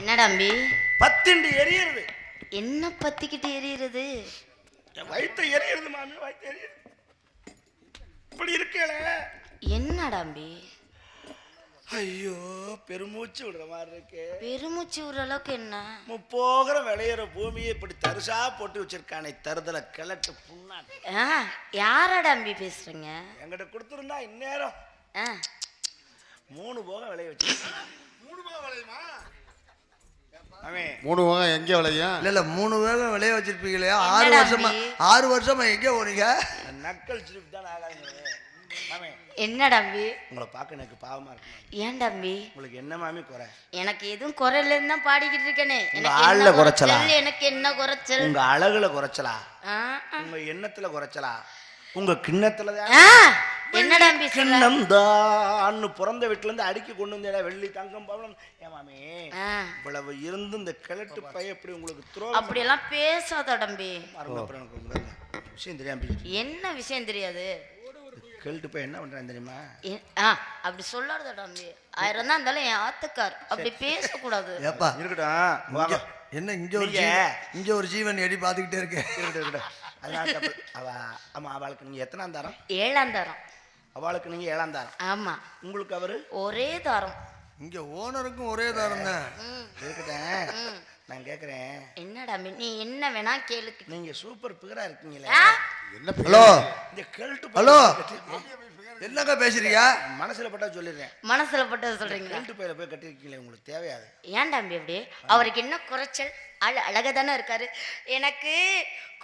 என்னடா அம்பி பத்திண்டு எரியுது என்ன பத்திக்கிட்டு எரியுறது? வயிற்று எரியுது மாமி வயிற்று எரியுது இப்படி இருக்கல என்னடா அம்பி ஐயோ பெருமூச்சு விடுற மாதிரி இருக்கு. பெருமூச்சு விடுற அளவுக்கு என்ன? முப்போகிற விளையிற பூமியை இப்படி தரிசா போட்டு வச்சிருக்கானே தருதல கிழட்டு புண்ணாக்கு. ஆ யாரடா அம்பி பேசுறீங்க? என்கிட்ட கொடுத்துருந்தா இந்நேரம். ஆ. மூணு போக விளைய வச்சு மூணு போக விளையுமா? மூணு வாங்க எங்கே விளையும்? இல்ல இல்ல மூணு வேகம் விளைய வச்சிருப்பீங்களே. ஆறு வருஷமா? ஆறு வருஷமா எங்க போனீங்க? நக்கல் சிரிப்பு தான் ஆகாதுங்க அவன். என்னடா அம்பி உங்களை பார்க்க எனக்கு பாவமா இருக்கு. மாமி. ஏன்டா அம்பி உங்களுக்கு என்ன மாமி குறை? எனக்கு எதுவும் குறையிலன்னு தான் பாடிக்கிட்டு இருக்கேனே. எனக்கு ஆள்ல என்ன குறைச்சலா? குறைச்சல் எனக்கு என்ன குறைச்சல்? உங்க அழகுல குறைச்சலா. உங்க எண்ணத்துல குறைச்சலா? உங்க கிண்ணத்துல தான்? என்னடா கிண்ணம் தான் பிறந்த வீட்டுல இருந்து அடுக்கி கொண்டு வந்தேடா வெள்ளி தங்கம் பவளம். ஏன் மாமி ஆ, இவ்வளவு இருந்து இந்த கிழட்டு பைய எப்படி உங்களுக்கு துரோகம் அப்படியெல்லாம் பேசாத தம்பி. விஷயம் தெரியாம. என்ன விஷயம் தெரியாது? கிழட்டு பையன் என்ன பண்றான் தெரியுமா? அப்படி சொல்லாத தம்பி. ஆயிரம் தான் இருந்தாலும் என் ஆத்துக்கார். அப்படி பேசக்கூடாது. ஏப்பா இருக்கட்டும் என்ன இங்க ஒரு இங்க ஒரு ஜீவன் எடி பாத்துக்கிட்டே இருக்கேன் இருக்கட்டும் இருக்கட்டும். அதனால அவ ஆமா அவளுக்கு நீங்க எத்தனாம் தாரம்? ஏழாம் தரம். அவளுக்கு நீங்க ஏழாம் தாரம். ஆமா. உங்களுக்கு அவரு? ஒரே தாரம். இங்க ஓனருக்கும் ஒரே தாரம் தான். ம். நான் கேக்குறேன். என்னடா நீ என்ன வேணா கேளு நீங்க சூப்பர் பிகரா இருக்கீங்களே. என்ன ஹலோ. இந்த கிழட்டு ஹலோ. என்னங்க பேசுறீங்க? மனசுல பட்டா சொல்லிடுறேன். மனசுல பட்டது சொல்றீங்களா? கிழட்டு பையில போய் கட்டிருக்கீங்களே உங்களுக்கு தேவையாது ஏன்டா அம்பி அப்படி? அவருக்கு என்ன குறைச்சல்? அழ அழகா தானே இருக்காரு. எனக்கு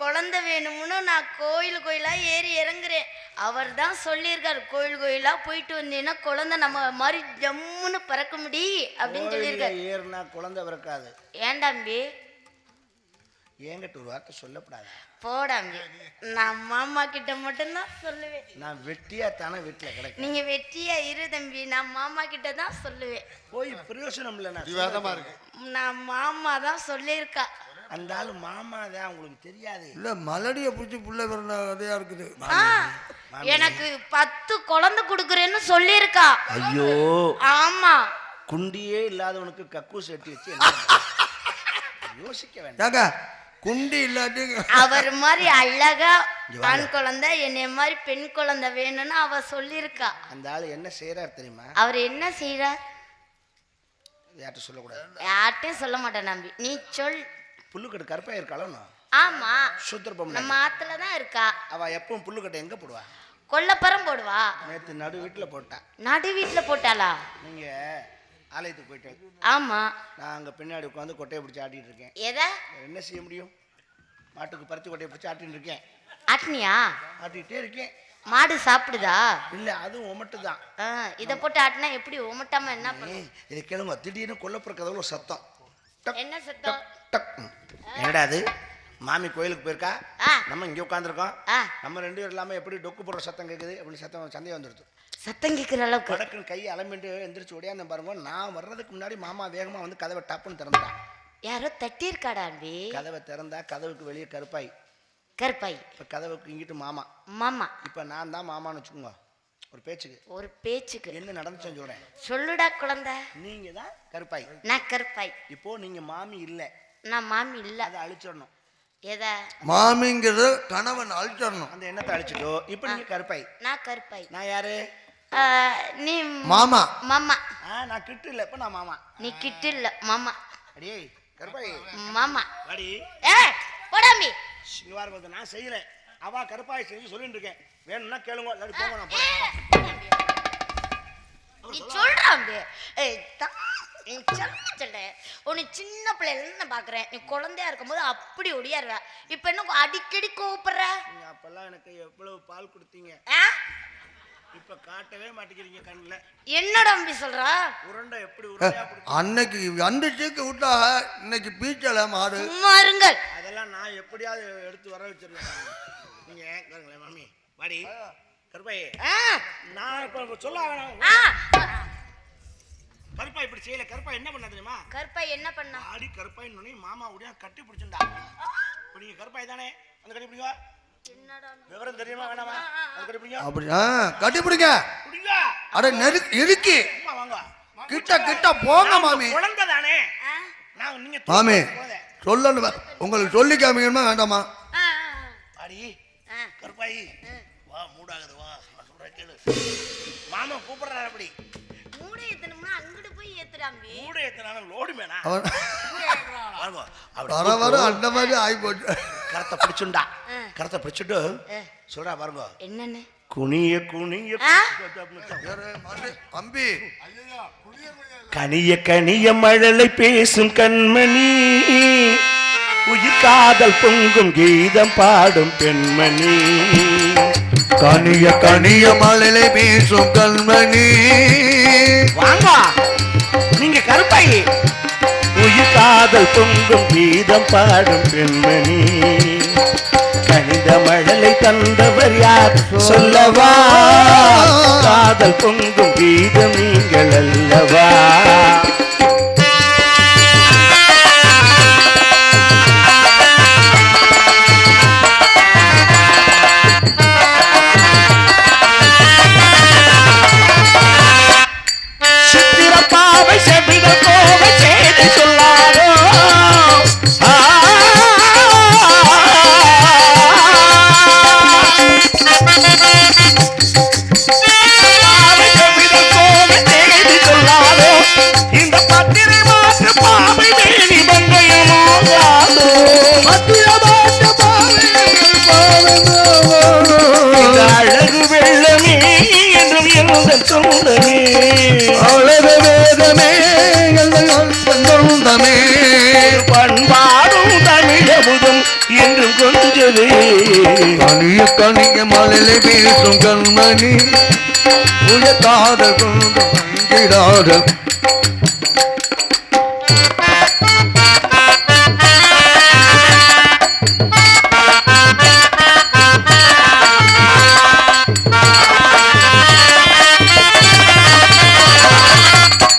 குழந்தை வேணும்னு நான் கோயில் கோயிலா ஏறி இறங்குறேன். அவர் தான் சொல்லியிருக்காரு கோயில் கோயிலா போயிட்டு வந்தீங்கன்னா குழந்தை நம்ம மாதிரி ஜம்முன்னு பறக்க முடி அப்படின்னு சொல்லியிருக்காரு. ஏறுனா குழந்தை பிறக்காது. ஏன்டா அம்பி என்கிட்ட ஒரு வார்த்தை சொல்லப்படாது. போடா அம்பி நான் மாமா கிட்ட மட்டும்தான் சொல்லுவேன். நான் வெட்டியா தானே வீட்டுல கிடக்கு நீங்க வெற்றியா இரு தம்பி நான் மாமா கிட்ட தான் சொல்லுவேன். போய் பிரயோசனம் இல்லை நான் விவாதமா இருக்கு. நான் மாமா தான் சொல்லியிருக்கா. அந்த ஆளு மாமா தான் உங்களுக்கு தெரியாது. இல்ல மலடிய பிடிச்சி புள்ள பிறந்த கதையா இருக்குது. எனக்கு பத்து குழந்தை கொடுக்குறேன்னு சொல்லியிருக்கா. ஐயோ. ஆமா. குண்டியே இல்லாதவனுக்கு கக்கூஸ் எட்டி வச்சு? யோசிக்க வேண்டாம். குண்டி இல்லாட்டி அவர் மாதிரி அழகா ஆண் குழந்தை என்னைய மாதிரி பெண் குழந்தை வேணும்னு அவ சொல்லியிருக்கா. அந்த ஆளு என்ன செய்யறாரு தெரியுமா? அவர் என்ன செய்யறார் யார்கிட்ட சொல்லக்கூடாது. யார்ட்டையும் சொல்ல மாட்டேன் நம்பி நீ சொல். புல்லுக்கட்டு கருப்பாக இருக்காளோ ஆமா. சூத்திரப்பம் நம்ம ஆத்துல தான் இருக்கா. அவ எப்பவும் புல்லுக்கட்டை எங்க போடுவா? கொல்லப்பறம் போடுவா. நேத்து நடு வீட்டுல போட்டா. நடு வீட்டுல போட்டாளா? நீங்க ஆலயத்துக்கு போயிட்டு ஆமா. நான் அங்க பின்னாடி உட்காந்து கொட்டையை பிடிச்சி ஆட்டிட்டு இருக்கேன். எத? என்ன செய்ய முடியும்? மாட்டுக்கு பருத்தி கொட்டையை பிடிச்சி ஆட்டிட்டு இருக்கேன். ஆட்னியா ஆட்டிக்கிட்டே இருக்கேன். மாடு சாப்பிடுதா? இல்ல அதுவும் உமட்டு தான். இத போட்டு ஆட்டினா எப்படி உமட்டாம என்ன பண்ணும்? இதை கேளுங்க. திடீர்னு கொல்லப்புற கதவுல ஒரு சத்தம். என்ன சத்தம். என்னடா அது? மாமி கோயிலுக்கு போயிருக்கா. நம்ம இங்க உட்காந்துருக்கோம் ஆ. நம்ம ரெண்டு பேரும் இல்லாம எப்படி டொக்கு போடுற சத்தம் கேக்குது? அப்படி சத்தம் சந்தேகம் வந்துடுது சத்தம் கேட்குற அளவுக்கு. வடக்குன்னு கையை அலம்பிட்டு எந்திரிச்சு ஓடியாந்து பாருங்க. நான் வர்றதுக்கு முன்னாடி மாமா வேகமா வந்து கதவை டப்புன்னு திறந்துட்டான் யாரோ தட்டி இருக்காடா அன்பி? கதவை திறந்தா கதவுக்கு வெளியே கருப்பாய். கருப்பாய். இப்ப கதவுக்கு இங்கிட்டு மாமா. மாமா. இப்ப நான் தான் மாமான்னு வச்சுக்கோங்க. ஒரு பேச்சுக்கு. ஒரு பேச்சுக்கு. என்ன நடந்துச்சுன்னு சொல்றேன் சொல்லுடா குழந்தை. நீங்க தான் கருப்பாய். நான் கருப்பாய். இப்போ நீங்க மாமி இல்ல. நான் மாமி இல்ல. அதை அழிச்சிடணும். எத? மாமிங்கிறது கணவன் அழிச்சிடணும். அந்த எண்ணத்தை அழிச்சிட்டோ? இப்போ நீங்க கருப்பாய். நான் கருப்பாய். நான் யாரு? நீ மாமா. மாமா. நான் கிட்டு இல்ல இப்ப நான் மாமா. நீ கிட்டு இல்ல மாமா. அடியே கருப்பாய். மாமா. வாடி. ஏ போடாமி. பாருங்க வந்து நான் செய்யல அவ கருப்பாய் செஞ்சு சொல்லிட்டு இருக்கேன். வேணும்னா கேளுங்க. இல்லாட்டி போங்க நான் போறேன். நீ சொல்றாங்க ஏய் உன்னை சின்ன பிள்ளைல நான் பாக்குறேன். நீ குழந்தையா இருக்கும்போது அப்படி ஒடியாருவ. இப்ப என்ன அடிக்கடி கூப்பிடுற? நீங்க அப்பெல்லாம் எனக்கு எவ்வளவு பால் கொடுத்தீங்க? ஆ? இப்ப காட்டவே மாட்டேங்கிறீங்க கண்ணுல. என்னடா அம்பி சொல்றா? உருண்டை எப்படி உருண்டையா கொடுத்தீங்க அன்னைக்கு அண்டு சீக்கு விட்டாக இன்னைக்கு பீச்சல மாடு. சும்மா இருங்கள். அதெல்லாம் நான் எப்படியாவது எடுத்து வர வச்சிருக்கேன் நீங்க பாருங்களேன் மாமி. வாடி கருப்பாய். ஆ, நான் இப்ப சொல்ல வேணாம். ஆ. கருப்பா இப்படி செய்யல. கருப்பா என்ன பண்ண தெரியுமா? கருப்பாய் என்ன பண்ணா? ஆடி கருப்பாயின்னு மாமா உடைய கட்டி பிடிச்சுண்டா இப்ப நீங்க கருப்பாய் தானே? அந்த கட்டி என்னடா விவரம் தெரியுமா வேணாமா? அந்த கட்டி பிடிங்க அப்படி ஆ கட்டி பிடிங்க பிடிங்க அட நெரு இறுக்கி. அம்மா வாங்க. கிட்ட கிட்ட போங்க மாமி. குழந்தை தானே ஆ? நான் நீங்க மாமி. சொல்லணும். உங்களுக்கு சொல்லி காமிக்கணுமா வேண்டாமா? அடி. கருப்பாயி. வா மூடாகுது வா. கேளு. மாமா கூப்பிடுறாரு அப்படி. மூடை ஏத்தணும்னா அங்கிட்டு போய் ஏத்துறாம்பி மூட எத்தனாலும் லோடு மேனா? வர வர அந்த மாதிரி ஆகி போச்சு. கரத்தை பிடிச்சுண்டா. கரத்தை பிடிச்சிட்டு. சொல்றா பாருங்க. என்னன்னு? குனிய குனிய. ஆ? தம்பி கனிய கனிய மழலை பேசும் கண்மணி. உயிர் காதல் பொங்கும் கீதம் பாடும் பெண்மணி. கனிய கனிய மலையில பேசும் கண்மணி. வாங்க. நீங்க கருப்பாயி. காதல் பொங்கும் கீதம் பாடும் பெண்மணி. கனித மழலை தந்தவர் யார்? சொல்லவா? காதல் பொங்கும் கீதம் நீங்கள் அல்லவா? கொஞ்சவே கனிய கனிய மலையில பேசும் கண்மணி. உயர்த்தாத கொண்டு வந்திடாத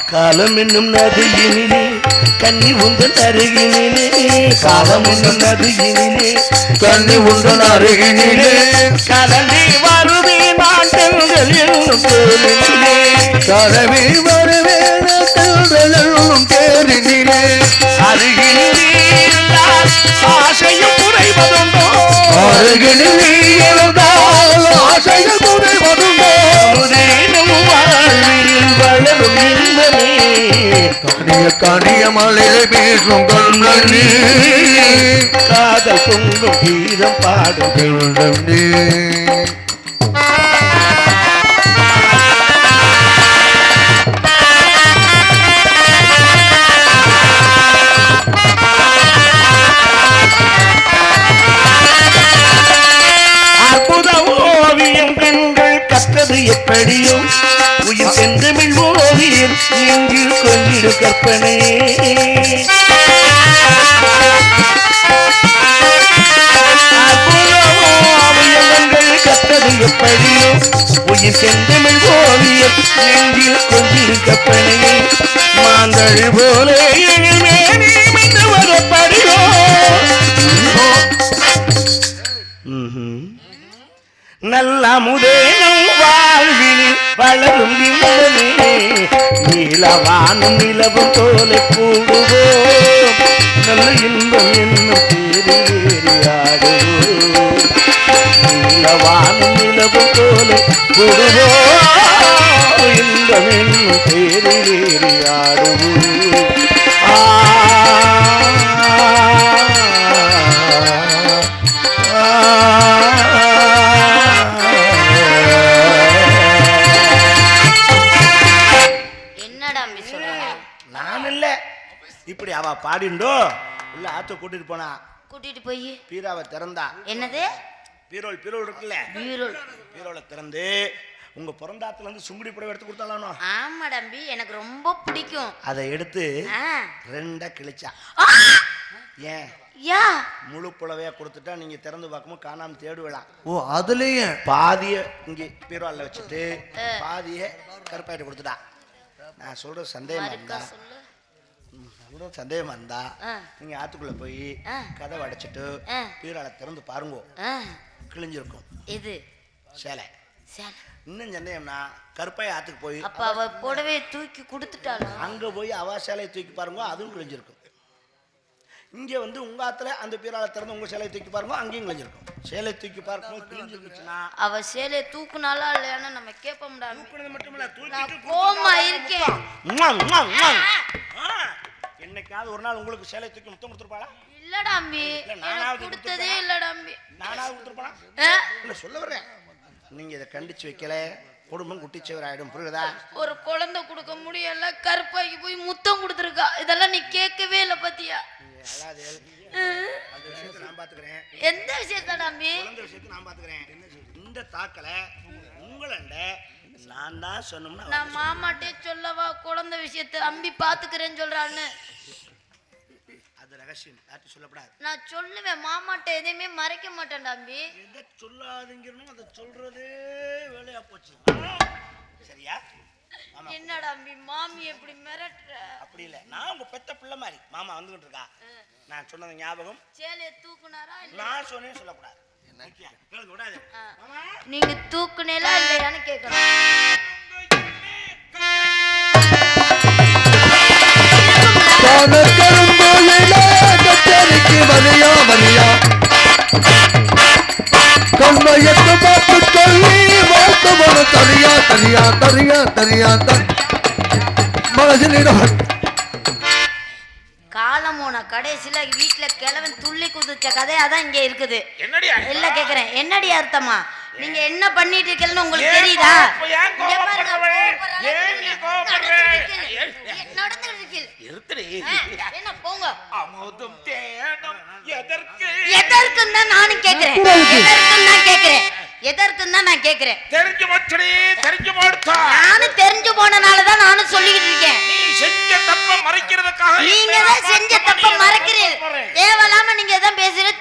காலம் என்னும் நதியினிலே கன்னி உந்தன் அருகினிலே காலம் என்னும் நதியினிலே கண்ணி உந்தன் அருகினிலே கலந்தி வருதே நாட்டங்கள் என்னும் கரவே வரவேணும் தேரினிலே அருகினிலே ஆசையும் குறைவதுண்டோ? அருகினிலே ஆசைகள் குறைவதுண்டோ? வாழ்வில் வளரும் இன்பமே. மலையில பேசும் கண்மணி. காதல் பொங்கும் கீதம் பாடும் அற்புத நெஞ்சில் கொண்டிடு கற்பனை. அற்புத எப்படியோ? உயிர் செந்தமிழ் ஓவியம் நெஞ்சில் கொண்டிடு கற்பனை. மாந்தள் போல வரப்படியோ நல்ல முதேனும் வாழ்வி வளரும் இன்பமே நீலவானும் நிலவும் தோலை கூடுவோம் நல்ல இன்பம் என்னும் தேரிலேறி நீளவானும் நிலவும் தோலை கூடுவோம் இன்பம் என்னும் தேரிலேறி ஆடுவோம். ஆ பாடிண்டோ? உள்ள ஆத்த கூட்டிட்டு போனா. கூட்டிட்டு போய். பீராவை திறந்தா. என்னது? பீரோல் பீரோல் இருக்குல்ல? பீரோல். பீரோல திறந்து உங்க பிறந்தாத்துல இருந்து சுங்குடி புடவை எடுத்து கொடுத்தாலும் ஆமாடா அம்பி எனக்கு ரொம்ப பிடிக்கும். அதை எடுத்து. ரெண்டா கிழிச்சா! ஏன்? யா! முழு புடவையா கொடுத்துட்டா நீங்க திறந்து பார்க்கும்போது காணாம தேடுவலாம் ஓ அதுலயே. பாதிய இங்க பீரோல வச்சுட்டு பாதிய கருப்பாயிட்டு கொடுத்துட்டா. நான் சொல்ற சந்தேகமா மறுக்கா சொல்ற சந்தேகமா இருந்தா. நீங்க ஆத்துக்குள்ள போய். கதவை அடைச்சிட்டு. பீரோல திறந்து பாருங்க. கிழிஞ்சிருக்கும். இது சேலை. இன்னும் சந்தேகம்னா கருப்பாய் ஆத்துக்கு போய் அப்ப அவ புடவைய தூக்கி கொடுத்துட்டாளா? அங்க போய் அவ சேலையை தூக்கி பாருங்க அதுவும் கிழிஞ்சிருக்கும். இங்க வந்து உங்க ஆத்துல அந்த பீரால திறந்து உங்க சேலையை தூக்கி பாருங்க அங்கேயும் கிழிஞ்சிருக்கும். சேலை தூக்கி பார்க்கும்போது கிழிஞ்சிருந்துச்சுன்னா அவ சேலையை தூக்குனாலா இல்லையான்னு நம்ம கேட்போம்டா. தூக்குனது மட்டும் இல்ல தூக்கிட்டு கோமா இருக்கேன். என்னைக்காவது ஒரு நாள் உங்களுக்கு சேலை தூக்கி முத்தம் கொடுத்துருப்பாளா? இல்ல, எனக்கு நானாவது கொடுத்ததே? இல்லடா அம்பி நானாவது கொடுத்துருப்பானா? ஆ? இல்ல சொல்ல வர்றேன். நீங்க இதை கண்டிச்சு வைக்கல. குடும்பம் குட்டிச்சவர் ஆயிடும் புரியுதா? ஒரு குழந்தை கொடுக்க முடியல கருப்பாக்கி போய் முத்தம் கொடுத்துருக்கா. இதெல்லாம் நீ கேட்கவே இல்லை பத்தியா? எந்த விஷயத்தை நான் பாத்துக்கிறேன். இந்த தாக்கலை உங்களண்ட நான் தான் சொன்னோம்னா நான் மாமாட்டே சொல்லவா குழந்தை விஷயத்தை அம்பி பாத்துக்கிறேன்னு சொல்றான்னு. அது ரகசியம் யார்ட்டும் சொல்லப்படாது. நான் சொல்லுவேன் மாமாட்ட எதையுமே மறைக்க மாட்டேன்டா அம்பி எதை சொல்லாதீங்கன்னு அதை சொல்றதே வேலையா போச்சு. சரியா? என்னடா அம்பி மாமி எப்படி மிரட்டுற? அப்படி இல்லை. நான் உங்க பெத்த பிள்ளை மாதிரி மாமா வந்துகிட்டு இருக்கா? நான் சொன்னது ஞாபகம். சேலையை தூக்குனாரா நான் சொன்னேன்னு சொல்லக்கூடாது. நீங்க தூக்குனேலா இல்லையான்னு கேட்கணும் கண்மையத்து பார்த்து சொல்லி வாழ்த்து தனியா தனியா தனியா தனியா தனி. காலம் போன கடைசியில வீட்டுல கிழவன் துள்ளி குதிச்ச கதை அதான் இங்க இருக்குது. என்னடி இல்ல கேக்குறேன். என்னடி அர்த்தமா? நீங்க என்ன பண்ணிட்டு இருக்கீங்கன்னு உங்களுக்கு தெரியுதா? என்ன போங்க. எதற்குன்னு தான் நானும் கேக்குறேன். எதற்குன்னு தான் கேக்குறேன். எதற்குன்னு தான் நான் கேக்குறேன். தெரிஞ்சு போடுத்தா. நானும் தெரிஞ்சு போனனால தான் நானும் சொல்லிக்கிட்டு இருக்கேன். செஞ்ச தப்ப மறைக்கிறதுக்காக நீங்க தான் செஞ்ச தப்ப மறக்கிறீங்க. தேவையில்லாம நீங்க எதான் பேசுறீங்க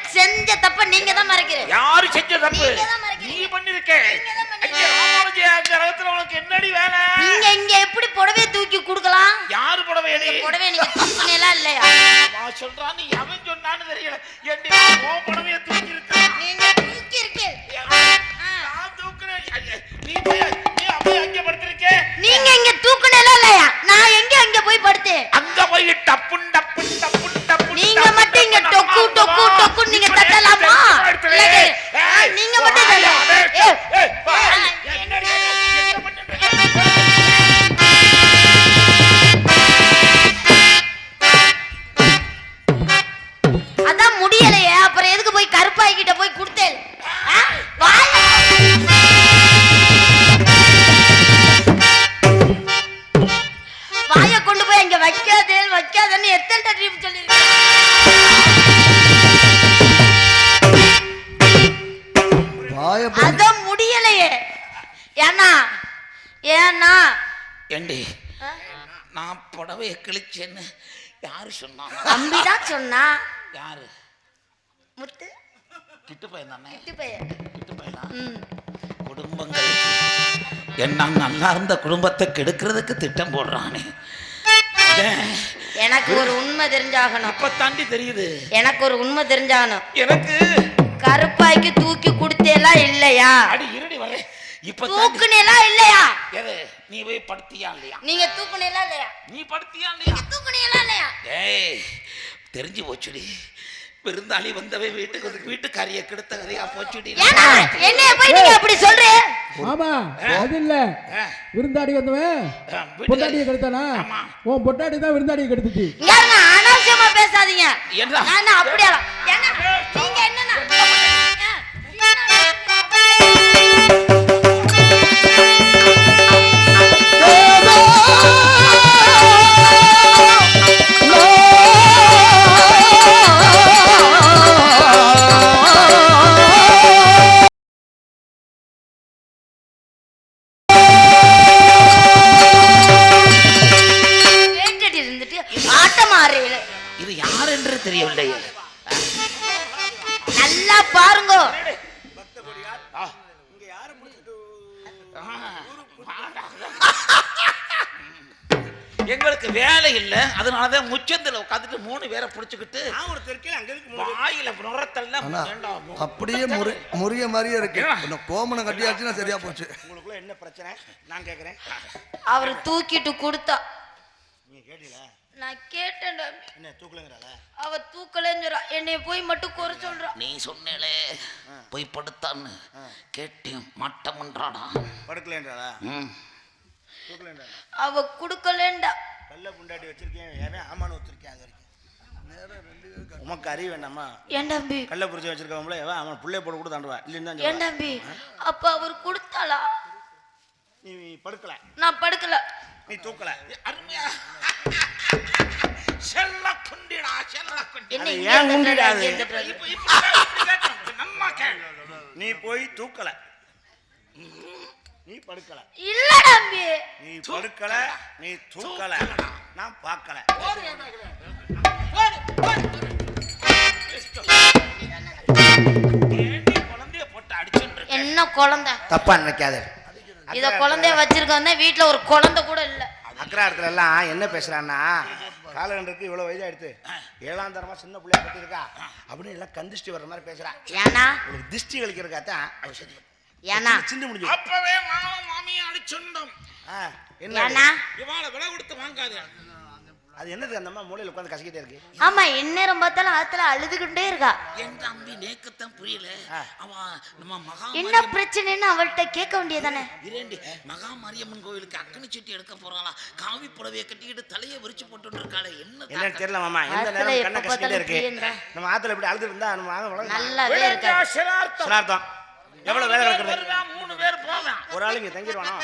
அதான் முடியலையே. ஏன்னா ஏன்னா ஏண்டி? நான் புடவைய கிழிச்சேன்னு யாரு சொன்னா தம்பிதான் சொன்னா. யாரு? முத்து. கிட்டு பையன் தானே? கிட்டு பையன். கிட்டு பையனா? குடும்பங்கள் என்ன நல்லா இருந்த குடும்பத்தை கெடுக்கிறதுக்கு திட்டம் போடுறானே. எனக்கு ஒரு உண்மை தெரிஞ்சாகணும். இப்ப தாண்டி தெரியுது. எனக்கு ஒரு உண்மை தெரிஞ்சாகணும். எனக்கு கருப்பாய்க்கு தூக்கி கொடுத்தேலா இல்லையா? அடி இருடி வரேன் இப்ப தாண்டி தூக்குனேலா இல்லையா? எது நீ போய் படுத்தியா இல்லையா? நீங்க தூக்குனேலா இல்லையா? நீ படுத்தியா இல்லையா? தூக்குனீங்களா இல்லையா? ஏய் தெரிஞ்சு போச்சுடி. விருந்தாளி வந்தவை வீட்டுக்கு வந்து வீட்டுக்காரிய கெடுத்த கதையா போச்சுடி. என்னைய போய் நீங்க அப்படி சொல்றீங்க ஆமா அது இல்ல விருந்தாடி வந்தவன் பொட்டாட்டியை கெடுத்தானா? ஆமா. உன் பொட்டாட்டி தான் விருந்தாடியை கெடுத்துச்சு. இருங்க, அனாவசியமா பேசாதீங்க. என்ன? நான் அப்படியே ஏங்க நீங்க என்னன்னா எங்களுக்கு வேலை இல்ல. அதனாலதான் முச்சந்தில உட்காந்துட்டு மூணு பேரை புடிச்சுக்கிட்டு நான் ஒரு தெற்கையில அங்க இருக்கு வாயில அப்படியே முறி முறிய மாதிரியே இருக்கு. இன்னும் கோமணம் கட்டியாச்சுன்னா சரியா போச்சு. உங்களுக்குள்ள என்ன பிரச்சனை? நான் கேக்குறேன். அவர் தூக்கிட்டு கொடுத்தா. நீங்க கேட்டீங்களா? நான் கேட்டேன்டா. என்ன தூக்கலங்கிறாள? அவ தூக்கலங்கிறா. என்னைய போய் மட்டும் குறை சொல்றா. நீ சொன்னேளே போய் படுத்தான்னு கேட்டேன். மாட்டமன்றாடா படுக்கலன்றாளா? அவ குடுக்கலண்டா. கல்ல புண்டாட்டி வச்சிருக்கேன் எவன் ஆமான்னு வச்சிருக்கேன் அது வரைக்கும். உமக்கு அறிவு வேண்டாமா? ஏன் தம்பி? கல்ல புரிச்சு வச்சிருக்கவங்கள அவன் புள்ளைய போட கூட தாண்டுவா இல்லைன்னு ஏன் சொல்லுவா. தம்பி அப்ப அவர் கொடுத்தாளா? நீ படுக்கல. நான் படுக்கல. நீ தூக்கல. அருமையா. செல்ல குண்டிடா செல்ல ஏன் குண்டிடா இப்படி கேட்கணும். நம்ம கேள் நீ போய் தூக்கல. நீ படுக்கல. இல்ல தம்பி. நீ படுக்கல நீ தூக்கல. நான் பார்க்கல. ஏண்டி குழந்தைய போட்டு அடிச்சுட்டு இருக்க? என்ன குழந்தை? தப்பா நினைக்காத. இத குழந்தைய வச்சிருக்கோம் வீட்டுல ஒரு குழந்தை கூட இல்ல. அக்ராரத்துல எல்லாம் என்ன பேசுறான்னா காலகண்டத்துக்கு இவ்வளவு வயதாயிடுத்து. ஏழாம் தரமா சின்ன பிள்ளைய கட்டியிருக்கா அப்படின்னு எல்லாம் கந்திஷ்டி வர்ற மாதிரி பேசுறா. ஏன்னா? உங்களுக்கு திஷ்டி கழிக்கிறக்கா தான் அவ செத்து ஏன்னா சிந்து முடிஞ்சு? அப்பவே மாமன் மாமியை அடிச்சுண்டோம் என்ன? இவாளை விலை கொடுத்து வாங்காது. அது என்னது அந்த அம்மா மூலையில உட்காந்து கசக்கிட்டே இருக்கு? ஆமா எந்நேரம் பார்த்தாலும் ஆத்துல அழுதுகிட்டே இருக்கா. என் தம்பி நேக்கத்தான் புரியல. அவ நம்ம மகா என்ன பிரச்சனைன்னு அவள்கிட்ட கேட்க வேண்டியதானே? இரண்டி மகா மாரியம்மன் கோவிலுக்கு அக்கனி சுட்டி எடுக்க போறாளா? காவி புடவைய கட்டிக்கிட்டு தலையை விரிச்சு போட்டு இருக்காளே. என்ன? தெரியல மாமா. எந்த நேரம் கண்ணை கசக்கிட்டே இருக்கு. நம்ம ஆத்துல இப்படி அழுது இருந்தா நம்ம. நல்லாவே இருக்கா சிரார்த்தம். எவ்வளவு வேலை கிடக்குறது? மூணு பேர் போவேன். ஒரு ஆளு இங்க தங்கிடுவானோ?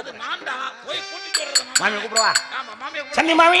அது நான்டா போய் கூட்டிட்டு மாமி கூப்பிடுவா? ஆமா மாமியை சன்னி மாமி.